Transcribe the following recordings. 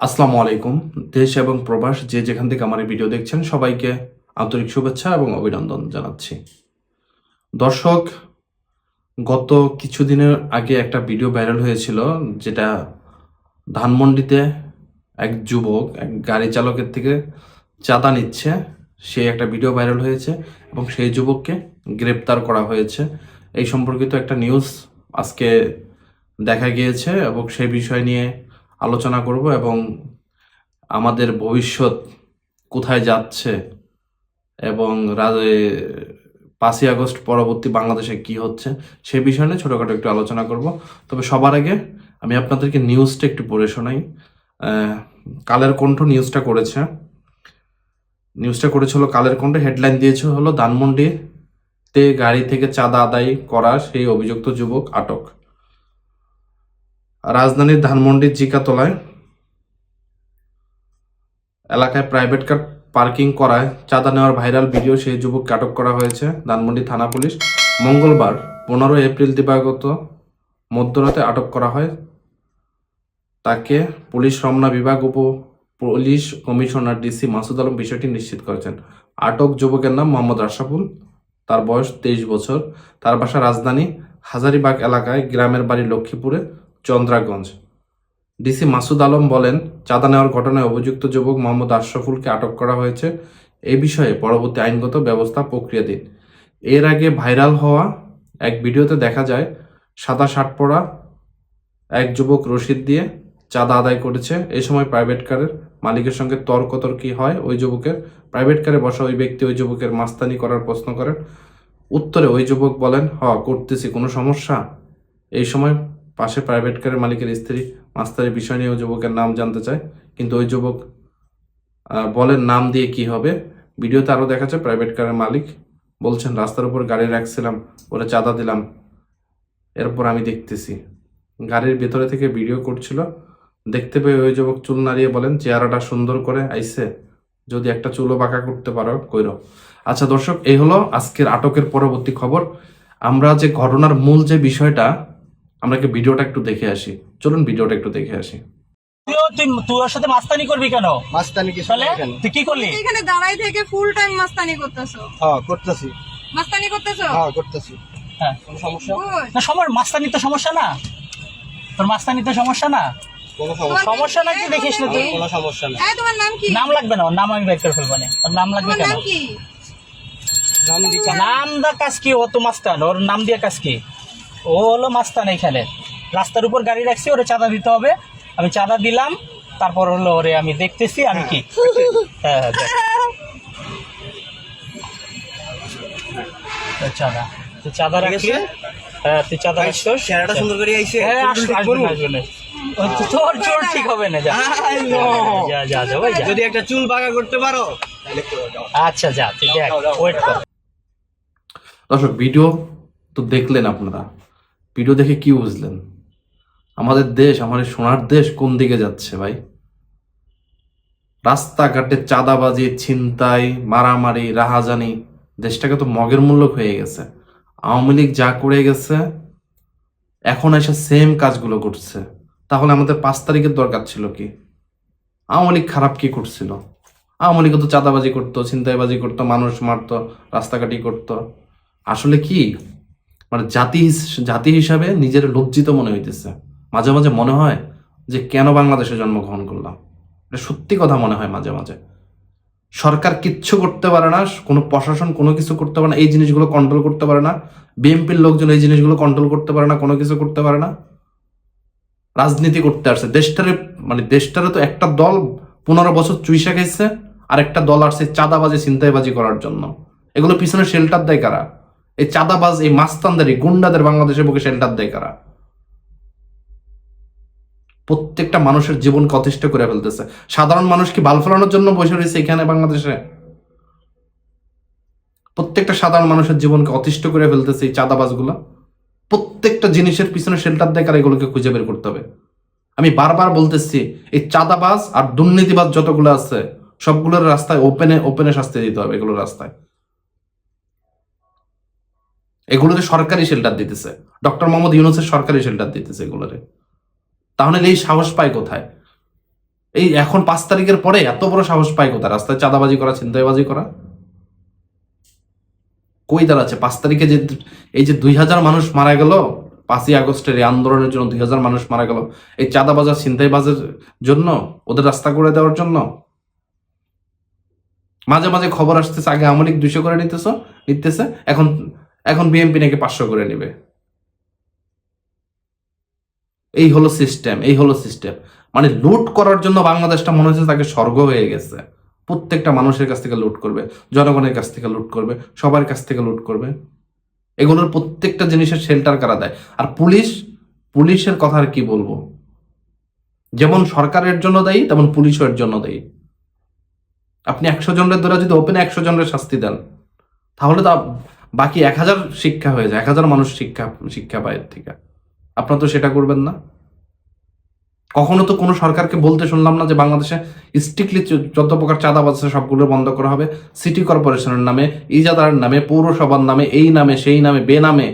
আসসালামু আলাইকুম, দেশ এবং প্রবাস যে যেখান থেকে আমার এই ভিডিও দেখছেন, সবাইকে আন্তরিক শুভেচ্ছা এবং অভিনন্দন জানাচ্ছি। দর্শক, গত কিছুদিনের আগে একটা ভিডিও ভাইরাল হয়েছিল, যেটা ধানমন্ডিতে এক যুবক, এক গাড়ি চালকের থেকে চাঁদা নিচ্ছে। সেই একটা ভিডিও ভাইরাল হয়েছে এবং সেই যুবককে গ্রেপ্তার করা হয়েছে। এই সম্পর্কিত একটা নিউজ আজকে দেখা গিয়েছে এবং সেই বিষয় নিয়ে আলোচনা করব এবং আমাদের ভবিষ্যৎ কোথায় যাচ্ছে এবং পাঁচই আগস্ট পরবর্তী বাংলাদেশে কি হচ্ছে সে বিষয় নিয়ে ছোটোখাটো একটু আলোচনা করব। তবে সবার আগে আমি আপনাদেরকে নিউজটা একটু পড়ে শোনাই। কালের কণ্ঠ নিউজটা করেছে। নিউজটা করেছিল কালের কণ্ঠ। হেডলাইন দিয়েছে হলো, ধানমন্ডিতে গাড়ি থেকে চাঁদা আদায় করা সেই অভিযুক্ত যুবক আটক। রাজধানীর ধানমন্ডির জিকাতলায় এলাকায় প্রাইভেট কার পার্কিং করায় চাঁদা নেওয়ার ভাইরাল ভিডিও সেই যুবককে আটক করা হয়েছে ধানমন্ডি থানা পুলিশ। মঙ্গলবার পনেরো এপ্রিল দিবাগত মধ্যরাতে আটক করা হয়। তাকে পুলিশ রমনা বিভাগ উপ police commissioner DC Masud Alam বিষয়টি নিশ্চিত করেছেন। আটক যুবকের নাম মোহাম্মদ রাশাফুল তার বয়স তেইশ বছর। তার বাসা রাজধানী হাজারিবাগ এলাকায়, গ্রামের বাড়ি লক্ষ্মীপুরে। চন্দ্রাগঞ্জ। ডিসি মাসুদ আলম বলেন, চাঁদা নেওয়ার ঘটনায় অভিযুক্ত যুবক মোহাম্মদ আশরাফুলকে আটক করা হয়েছে। এ বিষয়ে পরবর্তী আইনগত ব্যবস্থা প্রক্রিয়াধীন। এর আগে ভাইরাল হওয়া এক ভিডিওতে দেখা যায়, সাদা শার্ট পরা এক যুবক রশিদ দিয়ে চাঁদা আদায় করেছে। এই সময় প্রাইভেট কারের মালিকের সঙ্গে তর্কতর্কি হয় ওই যুবকের। প্রাইভেট কারে বসা ওই ব্যক্তি ওই যুবকের মাস্তানি করার প্রশ্ন করেন। উত্তরে ওই যুবক বলেন, হ, করতেছি, কোনো সমস্যা? এই সময় পাশে প্রাইভেট কারের মালিকের স্ত্রী মাস্তারের বিষয় নিয়ে ওই যুবকের নাম জানতে চায়। কিন্তু ওই যুবক বলেন নাম দিয়ে কি হবে? ভিডিওতে আরও দেখা যায় প্রাইভেট কারের মালিক। বলছেন, রাস্তার উপর গাড়ি রাখছিলাম, ওরা চাঁদা দিলাম, এরপর আমি দেখতেছি। গাড়ির ভেতরে থেকে ভিডিও করছিল। দেখতে পেয়ে ওই যুবক চুল নাড়িয়ে বলেন, চেহারাটা সুন্দর করে আইসে যদি একটা চুলও বাঁকা করতে পারো, কইরো। আচ্ছা দর্শক, এই হলো আজকের আটকের পরবর্তী খবর। আমরা যে ঘটনার মূল যে বিষয়টা আমরা কি ভিডিওটা একটু দেখে আসি? চলুন ভিডিওটা একটু দেখে আসি। তুইও তুই তুই ওর সাথে মাস্তানি করবি কেন? মাস্তানি কি তাহলে তুই কি করলি? এখানে দাঁড়াই থেকে ফুল টাইম মাস্তানি করতেছো। হ্যাঁ করতেছি। মাস্তানি করতেছো? হ্যাঁ করতেছি। হ্যাঁ। কোনো সমস্যা? না সময় মাস্তানি তো সমস্যা না? তোর মাস্তানি তো সমস্যা না? সমস্যা। নাকি দেখিস না তুই? তোমার কোনো সমস্যা নেই এই তোমার নাম কি? নাম লাগবে না ওর নাম আমি বের করে ফেলব না। ওর নাম লাগবে কেন? নাম কি? নাম দা কাজ কি? ও তো মাস্তান ওর নাম দিয়ে কাজ কি? ও হলো মাস্তান এখানে রাস্তার উপর গাড়ি রাখছি ওরে চাঁদা দিতে হবে। আমি চাঁদা দিলাম তারপর হলো ওরে আমি দেখতেছি আমি কি? হ্যাঁ হ্যাঁ দেখ। চাঁদা। তুই চাঁদা ঠিক রাখলি। হ্যাঁ তুই চাঁদা রাখছিস? চেহারাটা সুন্দর করে আইছে হ্যাঁ আসবে আসবে করব? আসবে। না। ও, তোর চোর ঠিক হবে না যা। যা যা যা ভাই যদি একটা চুল বাঁকা করতে পারো। আচ্ছা যা তুই দেখ। ওয়েট কর। দর্শক ভিডিও তো দেখলেন আপনারা। ভিডিও দেখে কি বুঝলেন? আমাদের দেশ, আমাদের সোনার দেশ কোন দিকে যাচ্ছে ভাই? রাস্তাঘাটে চাঁদাবাজি, ছিনতাই, মারামারি, রাহাজানি, দেশটাকে তো মগের মূল্য হয়ে গেছে। আওয়ামী লীগ যা করে গেছে, এখন এসে সেম কাজগুলো করছে। তাহলে আমাদের পাঁচ তারিখের দরকার ছিল কি? আওয়ামী লীগ খারাপ কি করছিল? আওয়ামী লীগ তো চাঁদাবাজি করতো, ছিনতাইবাজি করতো, মানুষ মারতো রাস্তাঘাটি করতো। আসলে কি? মানে জাতি জাতি হিসাবে নিজের লজ্জিত মনে হইতেছে। মাঝে মাঝে মনে হয় যে কেন বাংলাদেশে জন্মগ্রহণ করলাম? এটা সত্যি কথা মনে হয় মাঝে মাঝে। সরকার কিচ্ছু করতে পারে না, কোনো প্রশাসন কোনো কিছু করতে পারে না, এই জিনিসগুলো কন্ট্রোল করতে পারে না, বিএনপির লোকজন এই জিনিসগুলো কন্ট্রোল করতে পারে না, কোনো কিছু করতে পারে না। রাজনীতি করতে আসছে। দেশটারে মানে দেশটারে তো একটা দল পনেরো বছর চুইসা খাইছে আর একটা দল আসছে চাঁদাবাজি, ছিনতাইবাজি করার জন্য। এগুলো পিছনে শেল্টার দেয় কারা? এই চাঁদাবাজ, এই মাস্তানদের গুন্ডাদের বাংলাদেশের বুকে শেল্টার দেয় কারা? প্রত্যেকটা মানুষের জীবনকে অতিষ্ঠ করে ফেলতেছে। সাধারণ মানুষ কি বাল ফেলানোর জন্য বসে রয়েছে এখানে বাংলাদেশে? প্রত্যেকটা সাধারণ মানুষের জীবনকে অতিষ্ঠ করে ফেলতেছে এই চাঁদাবাজগুলো। প্রত্যেকটা জিনিসের পিছনে শেল্টার দেয় কারা এগুলোকে খুঁজে বের করতে হবে। আমি বারবার বলতেছি, এই চাঁদাবাজ আর দুর্নীতিবাজ যতগুলো আছে, সবগুলোর রাস্তায় ওপেনে ওপেনে শাস্তি দিতে হবে এগুলোর রাস্তায়। এগুলোতে সরকারি শেল্টার দিতেছে। ডক্টর মোহাম্মদ ইউনুসের সরকারি শেল্টার দিতেছে এগুলোরে তাহলে এই সাহস পায় কোথায়? এই এখন পাঁচ তারিখের পরে এত বড় সাহস পায় কোথায়? রাস্তায় চাঁদাবাজি করা, ছিনতাইবাজি করা? কই দাঁড়াচ্ছে? পাঁচ তারিখে যে এই যে দুই হাজার মানুষ মারা গেল, পাঁচই আগস্টের এই আন্দোলনের জন্য দুই হাজার মানুষ মারা গেল, এই চাঁদাবাজার ছিনতাইবাজের জন্য, ওদের রাস্তা করে দেওয়ার জন্য? মাঝে মাঝে খবর আসতেছে, আগে আমলিক দুইশো করে নিতেছ, নিতেছে, এখন এখন বিএনপি নাকি পাঁচশো করে নেবে। এই হলো সিস্টেম এই হলো সিস্টেম মানে লুট করার জন্য বাংলাদেশটা মনে হচ্ছে তাকে স্বর্গ হয়ে গেছে। প্রত্যেকটা মানুষের কাছ থেকে লুট করবে, জনগণের কাছ থেকে লুট করবে, সবার কাছ থেকে লুট করবে। এগুলোর প্রত্যেকটা জিনিসের শেল্টার করা দেয়? আর পুলিশ, পুলিশের কথা আর কি বলব? যেমন সরকারের জন্য দায়ী, তেমন পুলিশের জন্য দায়ী। আপনি একশো জনের দ্বারা যদি ওপেনে একশো জনের শাস্তি দেন, তাহলে তো বাকি এক হাজার শিক্ষা হয়ে যায়, এক হাজার মানুষ শিক্ষা শিক্ষা পায় এর থেকে। আপনারা তো সেটা করবেন না। কখনো তো কোনো সরকারকে বলতে শুনলাম না যে বাংলাদেশে স্ট্রিক্টলি যত প্রকার চাঁদাবাজ আছে, সবগুলো বন্ধ করা হবে। সিটি কর্পোরেশনের নামে, ইজাদারের নামে, পৌরসভার নামে, এই নামে, সেই নামে, বে নামে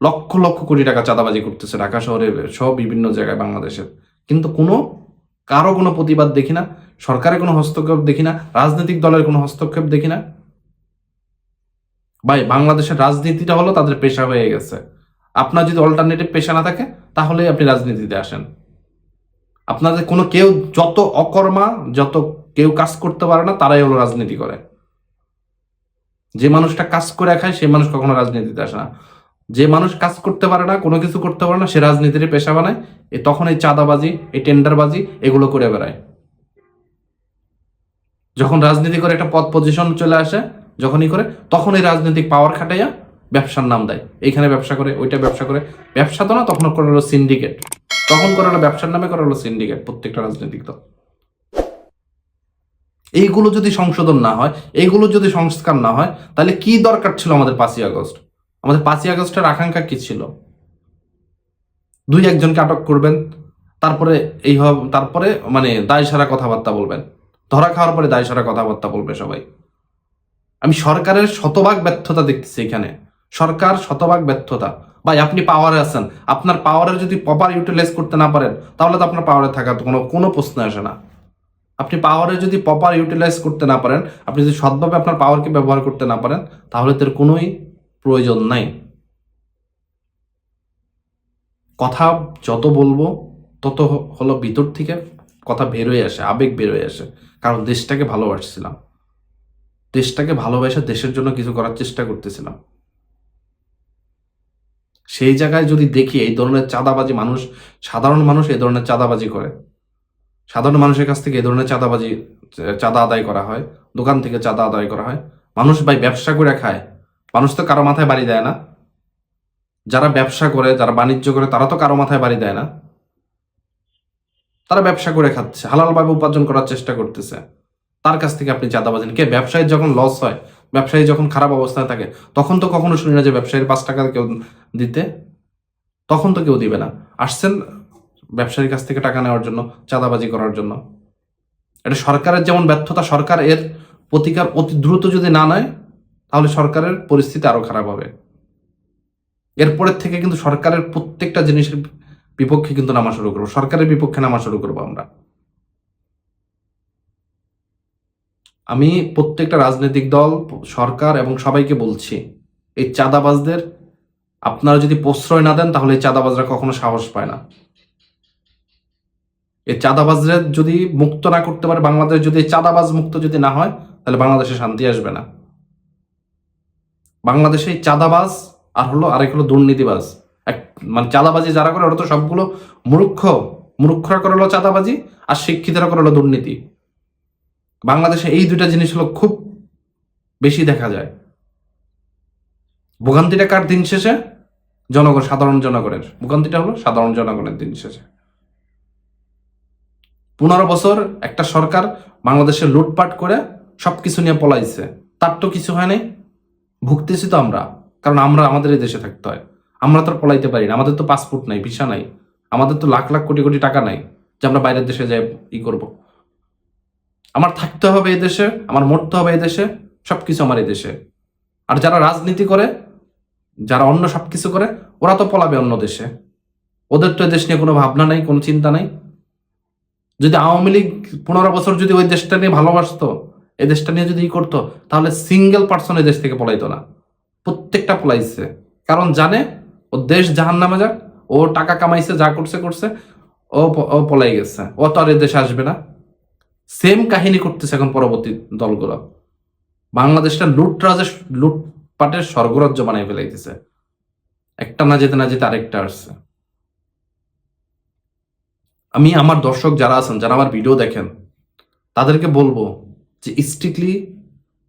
লক্ষ লক্ষ কোটি টাকা চাঁদাবাজি করতেছে ঢাকা শহরে সব বিভিন্ন জায়গায় বাংলাদেশের। কিন্তু কোনো, কারও কোনো প্রতিবাদ দেখি না, সরকারের কোনো হস্তক্ষেপ দেখি না, রাজনৈতিক দলের কোনো হস্তক্ষেপ দেখি না। ভাই, বাংলাদেশের রাজনীতিটা হলো তাদের পেশা হয়ে গেছে। আপনার যদি অল্টারনেটিভ পেশা না থাকে তাহলে আপনি রাজনীতিতে আসেন। আপনাদের কোনো কেউ যত অকর্মা, যত কেউ কাজ করতে পারে না, তারাই হলো রাজনীতি করে। যে মানুষটা কাজ করে খায়, সেই মানুষ কখনো রাজনীতিতে আসে না। যে মানুষ কাজ করতে পারে না, কোনো কিছু করতে পারে না, সে রাজনীতির পেশা বানায়, এ তখন এই চাঁদাবাজি, এই টেন্ডারবাজি, এগুলো করে বেড়ায়। যখন রাজনীতি করে একটা পদ পজিশন চলে আসে যখনই করে, তখন এই রাজনৈতিক পাওয়ার খাটাইয়া ব্যবসার নাম দেয়। এইখানে ব্যবসা করে, ওইটা ব্যবসা করে। ব্যবসা তো না, তখন করে হলো সিন্ডিকেট তখন করে হলো, ব্যবসার নামে করে হলো সিন্ডিকেট প্রত্যেকটা রাজনৈতিক দল। এইগুলো যদি সংশোধন না হয়, এইগুলো যদি সংস্কার না হয়, তাহলে কি দরকার ছিল আমাদের পাঁচই আগস্ট? আমাদের পাঁচই আগস্টের আকাঙ্ক্ষা কি ছিল? দুই একজনকে আটক করবেন, তারপরে এই তারপরে মানে দায় সারা কথাবার্তা বলবেন। ধরা খাওয়ার পরে দায় সারা কথাবার্তা বলবে সবাই। আমি সরকারের শতভাগ ব্যর্থতা দেখতেছি এখানে। সরকার শতভাগ ব্যর্থতা। ভাই, আপনি পাওয়ারে আছেন। আপনার পাওয়ারের যদি প্রপার ইউটিলাইজ করতে না পারেন, তাহলে তো আপনার পাওয়ারে থাকার কোনো কোনো প্রশ্ন আসে না। আপনি পাওয়ারে যদি প্রপার ইউটিলাইজ করতে না পারেন, আপনি যদি সৎভাবে আপনার পাওয়ারকে ব্যবহার করতে না পারেন, তাহলে তার কোনোই প্রয়োজন নাই। কথা যত বলব, তত হলো ভিতর থেকে কথা বেরোয় আসে, আবেগ বেরোয় আসে। কারণ দেশটাকে ভালোবাসছিলাম। দেশটাকে ভালোবাসা দেশের জন্য কিছু করার চেষ্টা করতেছিলাম। সেই জায়গায় যদি দেখি এই ধরনের চাঁদাবাজি মানুষ, সাধারণ মানুষ এই ধরনের চাঁদাবাজি করে। সাধারণ মানুষের কাছ থেকে এই ধরনের চাঁদাবাজি, চাঁদা আদায় করা হয়, দোকান থেকে চাঁদা আদায় করা হয়। মানুষ ভাই ব্যবসা করে খায়, মানুষ তো কারও মাথায় বাড়ি দেয় না। যারা ব্যবসা করে, যারা বাণিজ্য করে, তারা তো কারও মাথায় বাড়ি দেয় না। তারা ব্যবসা করে খাচ্ছে হালালভাবে উপার্জন করার চেষ্টা করতেছে। তার কাছ থেকে আপনি চাঁদাবাজি নেন। কে? ব্যবসায়ীর যখন লস হয়, ব্যবসায়ী যখন খারাপ অবস্থায় থাকে, তখন তো কখনো শুনি না যে ব্যবসায়ীর পাঁচ টাকা কেউ দিতে। তখন তো কেউ দিবে না। আসছেন ব্যবসায়ীর কাছ থেকে টাকা নেওয়ার জন্য, চাঁদাবাজি করার জন্য। এটা সরকারের যেমন ব্যর্থতা, সরকার এর প্রতিকার অতি দ্রুত যদি না নেয়, তাহলে সরকারের পরিস্থিতি আরও খারাপ হবে। এরপরের থেকে কিন্তু সরকারের প্রত্যেকটা জিনিসের বিপক্ষে কিন্তু নামা শুরু করব। সরকারের বিপক্ষে নামা শুরু করব আমরা। আমি প্রত্যেকটা রাজনৈতিক দল, সরকার এবং সবাইকে বলছি, এই চাঁদাবাজদের, আপনারা যদি প্রশ্রয় না দেন, তাহলে এই চাঁদাবাজরা কখনো সাহস পায় না। এই চাঁদাবাজরা যদি মুক্ত না করতে পারে, বাংলাদেশ যদি চাঁদাবাজ মুক্ত যদি না হয়, তাহলে বাংলাদেশে শান্তি আসবে না। বাংলাদেশে চাঁদাবাজ, আর হলো আরেক হলো দুর্নীতিবাজ। এক মানে চাঁদাবাজি যারা করে, ওরা তো সবগুলো মূর্খ। মূর্খরা করে হলো চাঁদাবাজি, আর শিক্ষিতরা করে হলো দুর্নীতি। বাংলাদেশে এই দুইটা জিনিস হলো খুব বেশি দেখা যায়। ভোগান্তিটা কার দিন শেষে? জনগণ সাধারণ জনগণের। ভোগান্তিটা হলো সাধারণ জনগণের দিন শেষে। পনেরো বছর একটা সরকার বাংলাদেশে লুটপাট করে সবকিছু নিয়ে পলাইছে। তার তো কিছু হয় নাই। ভুগতেছি তো আমরা। কারণ আমরা আমাদের এই দেশে থাকতে হয়। আমরা তো পলাইতে পারি না। আমাদের তো পাসপোর্ট নাই ভিসা নাই। আমাদের তো লাখ লাখ কোটি কোটি টাকা নাই যে আমরা বাইরের দেশে যাই ই করব। আমার থাকতে হবে এই দেশে, আমার মরতে হবে এই দেশে, সবকিছু আমার এই দেশে। আর যারা রাজনীতি করে, যারা অন্য সব কিছু করে, ওরা তো পলাবে অন্য দেশে। ওদের তো দেশ নিয়ে কোনো ভাবনা নাই, কোনো চিন্তা নাই। যদি আওয়ামী লীগ পনেরো বছর যদি ওই দেশটা নিয়ে ভালোবাসতো, এই দেশটা নিয়ে যদি ই করতো, তাহলে সিঙ্গেল পার্সন এই দেশ থেকে পলাইতো না। প্রত্যেকটা পলাইছে। কারণ জানে, ও দেশ জাহান নামে যাক, ও টাকা কামাইছে, যা করছে করছে, ও ও পলাই গেছে। ও তো আর এ দেশে আসবে না। সেম কাহিনী করতেছে এখন পরবর্তী দলগুলো। বাংলাদেশটা লুটরাজের লুটপাটের স্বর্গরাজ্য বানিয়ে ফেলাইতেছে। একটা না যেতে না যেতে আরেকটা আসছে। আমি আমার দর্শক যারা আছেন, যারা আমার ভিডিও দেখেন, তাদেরকে বলব যে স্ট্রিক্টলি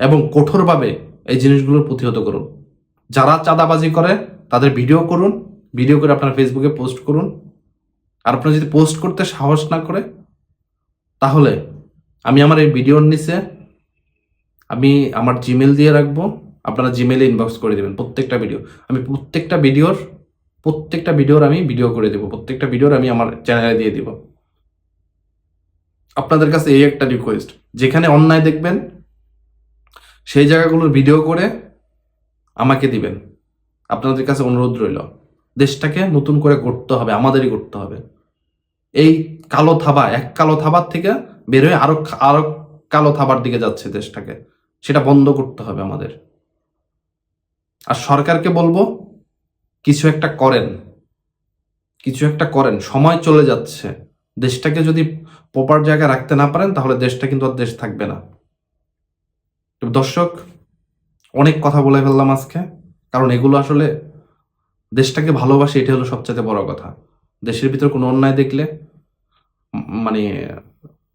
এবং কঠোরভাবে এই জিনিসগুলোর প্রতিহত করুন। যারা চাঁদাবাজি করে, তাদের ভিডিও করুন ভিডিও করে আপনার ফেসবুকে পোস্ট করুন। আর আপনারা যদি পোস্ট করতে সাহস না করে, তাহলে আমি আমার এই ভিডিওর নিচে আমি আমার জিমেল দিয়ে রাখব। আপনারা জিমেলে ইনবক্স করে দেবেন প্রত্যেকটা ভিডিও আমি প্রত্যেকটা ভিডিওর প্রত্যেকটা ভিডিওর আমি ভিডিও করে দেবো। প্রত্যেকটা ভিডিওর আমি আমার চ্যানেলে দিয়ে দিব। আপনাদের কাছে এই একটা রিকোয়েস্ট যেখানে অন্যায় দেখবেন, সেই জায়গাগুলোর ভিডিও করে আমাকে দিবেন। আপনাদের কাছে অনুরোধ রইল, দেশটাকে নতুন করে গড়তে হবে, আমাদেরই গড়তে হবে। এই কালো থাবা, এক কালো থাবার থেকে বের হয়ে আরও আরও কালো থাবার দিকে যাচ্ছে দেশটাকে। সেটা বন্ধ করতে হবে আমাদের। আর সরকারকে বলব, কিছু একটা করেন। কিছু একটা করেন। সময় চলে যাচ্ছে। দেশটাকে যদি প্রপার জায়গায় রাখতে না পারেন, তাহলে দেশটা কিন্তু আর দেশ থাকবে না। দর্শক, অনেক কথা বলে ফেললাম আজকে। কারণ এগুলো আসলে দেশটাকে ভালোবাসে এটা হলো সবচেয়ে বড় কথা। দেশের ভিতর কোনো অন্যায় দেখলে মানে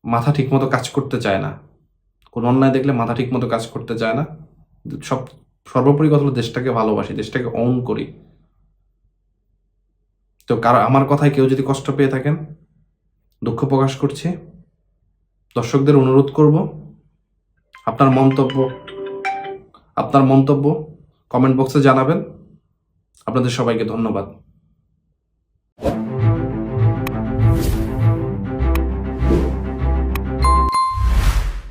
মাথা ঠিকমতো কাজ করতে চায় না। কোনো অন্যায় দেখলে মাথা ঠিকমতো কাজ করতে চায় না। সব, সর্বোপরি কথা হলো দেশটাকে ভালোবাসি, দেশটাকে অন করি। তো কারও, আমার কথায় কেউ যদি কষ্ট পেয়ে থাকেন, দুঃখ প্রকাশ করছি। দর্শকদের অনুরোধ করব, আপনার মন্তব্য আপনার মন্তব্য কমেন্ট বক্সে জানাবেন। আপনাদের সবাইকে ধন্যবাদ।